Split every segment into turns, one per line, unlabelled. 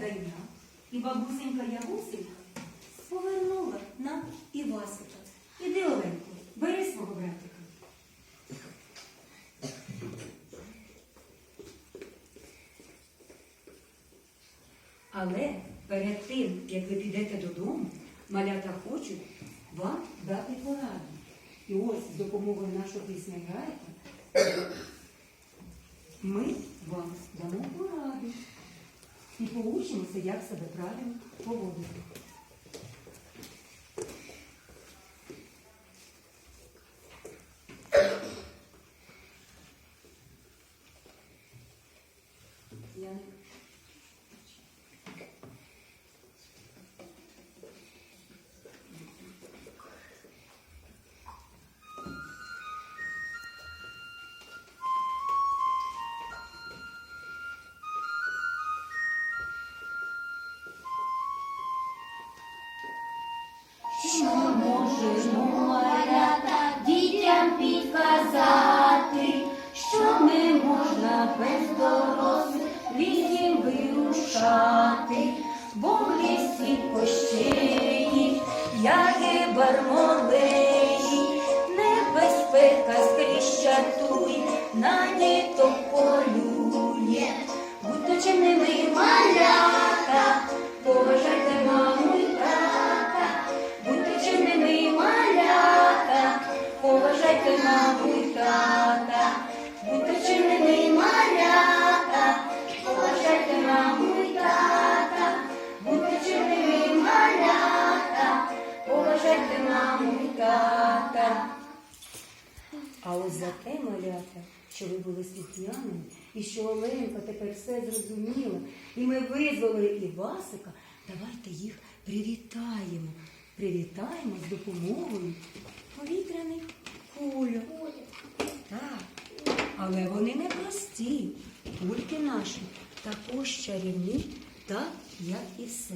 завдання, і бабусенька Ягусенька повернула нам Івасика. Іди, Оленко, бери свого братика. Але перед тим, як ви підете додому, малята хочуть вам дати пораду. І ось з допомогою нашого піснегайка ми вам дамо пораду і поучимося, як себе правильно поводити.
Що можемо малята дітям підказати, що не можна без дорослих лісів вирушати, бо в лісі пощеї, яги бармолеї, небезпека скрізь чатує, на діток
А ось за те, малята, що ви були слухняними, і що Оленка тепер все зрозуміла, і ми визволили Івасика, давайте їх привітаємо. Привітаємо з допомогою повітряних кульок. Так. Але вони не прості. Кульки наші також чарівні, так як і все.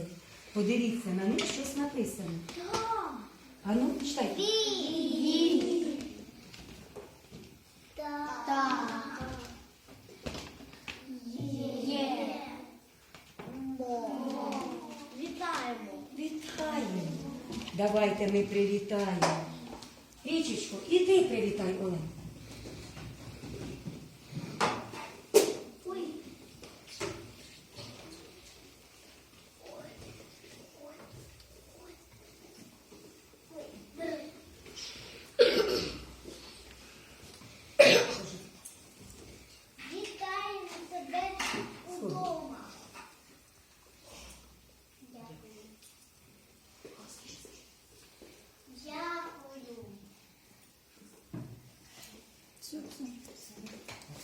Подивіться, на них щось написано. А ну, читайте. Давайте ми привітаємо. Річечко, і ти привітай, Олен.